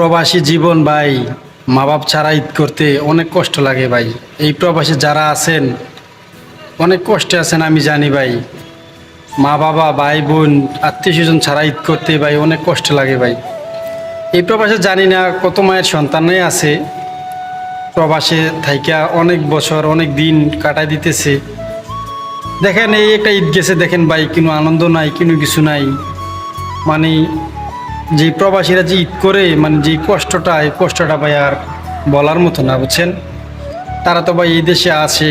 প্রবাসী জীবন ভাই, মা বাপ ছাড়া ঈদ করতে অনেক কষ্ট লাগে ভাই। এই প্রবাসী যারা আছেন, অনেক কষ্টে আছেন আমি জানি ভাই। মা বাবা, ভাই বোন, আত্মীয় স্বজন ছাড়া ঈদ করতে ভাই অনেক কষ্ট লাগে ভাই। এই প্রবাসে জানি না কত মায়ের সন্তানই আছে। প্রবাসে থাইকা অনেক বছর, অনেক দিন কাটাই দিতেছে। দেখেন, এই একটা ঈদ গেছে, দেখেন ভাই, কোনো আনন্দ নাই, কোনো কিছু নাই। মানে যে প্রবাসীরা যে ঈদ করে মানে যে কষ্টটা, এই কষ্টটা ভাই আর বলার মতো না, বুঝছেন? তারা তো ভাই এই দেশে আসে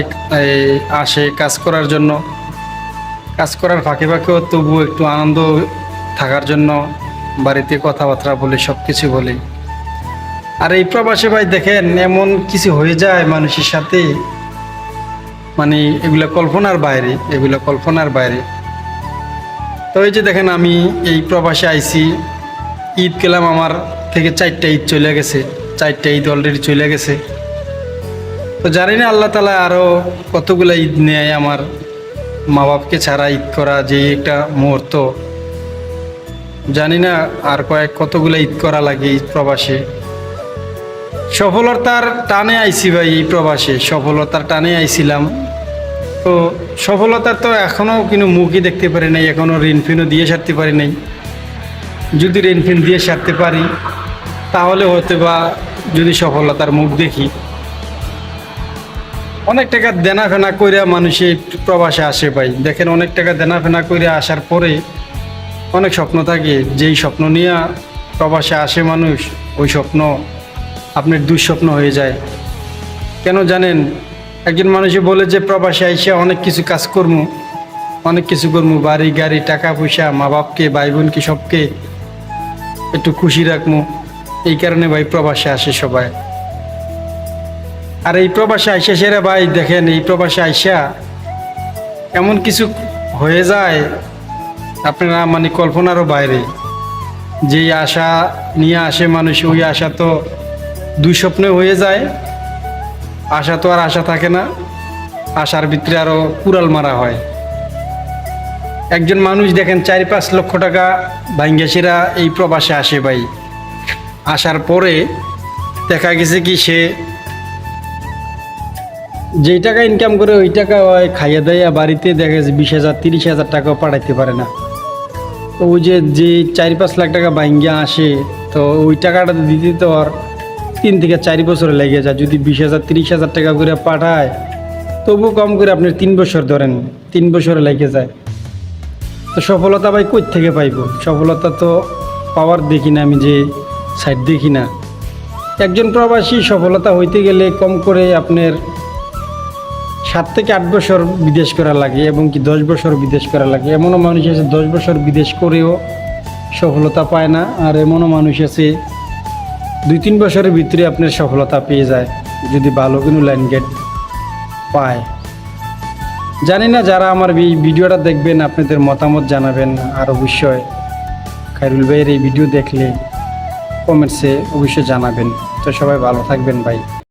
আসে কাজ করার জন্য। কাজ করার ফাঁকে ফাঁকেও তবু একটু আনন্দ থাকার জন্য বাড়িতে কথাবার্তা বলে সব কিছু বলে। আর এই প্রবাসে ভাই দেখেন, এমন কিছু হয়ে যায় মানুষের সাথে মানে এগুলো কল্পনার বাইরে, এগুলো কল্পনার বাইরে। তো এই যে দেখেন আমি এই প্রবাসে আইছি ঈদ গেলাম আমার থেকে চারটা ঈদ চলে গেছে। চারটা ঈদ অলরেডি চলে গেছে। তো জানি না আল্লাহ তালা আরও কতগুলো ঈদ নেয় আমার মা বাপকে ছাড়া ঈদ করা যে একটা মুহূর্ত। জানি না আর কয়েক কতগুলো ঈদ করা লাগে ঈদ প্রবাসে। সফলতার টানে আইছি ভাই এই প্রবাসে, সফলতার টানে আইছিলাম। তো সফলতার তো এখনও কিন্তু মুখই দেখতে পারি নাই এখনও ঋণ ফিনও দিয়ে সারতে পারি নাই। যদি ঋণফিন দিয়ে সারতে পারি, তাহলে হয়তো বা যদি সফলতার মুখ দেখি। অনেক টাকা দেনা ফেনা কইরা মানুষে প্রবাসে আসে ভাই। দেখেন অনেক টাকা দেনা ফেনা কইরা আসার পরে অনেক স্বপ্ন থাকে, যেই স্বপ্ন নিয়ে প্রবাসে আসে মানুষ, ওই স্বপ্ন আপনার দুঃস্বপ্ন হয়ে যায়। কেন জানেন? একজন মানুষে বলে যে, প্রবাসে আইসা অনেক কিছু কাজ করব অনেক কিছু করব বাড়ি, গাড়ি, টাকা পয়সা মা বাপকে ভাই বোনকে সবকে একটু খুশি রাখব এই কারণে ভাই প্রবাসে আসে সবাই। আর এই প্রবাসে আইসা সেরা ভাই দেখেন, এই প্রবাসে আইসা এমন কিছু হয়ে যায়, আপনারা মানে কল্পনারও বাইরে। যেই আশা নিয়ে আসে মানুষ, ওই আশা তো দুই স্বপ্নে হয়ে যায়। আশা তো আর আশা থাকে না। আশার ভিতরে আরও কুড়াল মারা হয়। একজন মানুষ দেখেন চার পাঁচ লক্ষ টাকা ভাঙ্গেসেরা এই প্রবাসে আসে ভাই। আসার পরে দেখা গেছে কি সে যেই টাকা ইনকাম করে ওই টাকা খাইয়া দাইয়া বাড়িতে দেখা যাচ্ছে বিশ হাজার, তিরিশ হাজার টাকাও পাঠাইতে পারে না। ওই যে যে চার পাঁচ লাখ টাকা ভাঙ্গিয়া আসে, তো ওই টাকাটা দিতে তো আর তিন থেকে চার বছর লেগে যায়। যদি বিশ হাজার, তিরিশ হাজার টাকা করে পাঠায় তবু কম করে আপনি তিন বছর ধরেন, তিন বছর লেগে যায়। তো সফলতা ভাই কই থেকে পাইব? সফলতা তো পাওয়ার দেখি না আমি যে সাইড দেখি না। একজন প্রবাসী সফলতা হইতে গেলে কম করে আপনার সাত থেকে আট বছর বিদেশ করা লাগে এবং কি দশ বছর বিদেশ করা লাগে। এমনও মানুষ আছে দশ বছর বিদেশ করেও সফলতা পায় না আর এমনও মানুষ আছে দুই তিন বছরের ভিতরে আপনার সফলতা পেয়ে যায় যদি ভালো কোনো লাইন গেট পায়। জানি না যারা আমার এই ভিডিওটা দেখবেন, আপনাদের মতামত জানাবেন আর অবশ্যই খাইরুল ভাইয়ের এই ভিডিও দেখলে কমেন্টসে অবশ্যই জানাবেন। তো সবাই ভালো থাকবেন ভাই।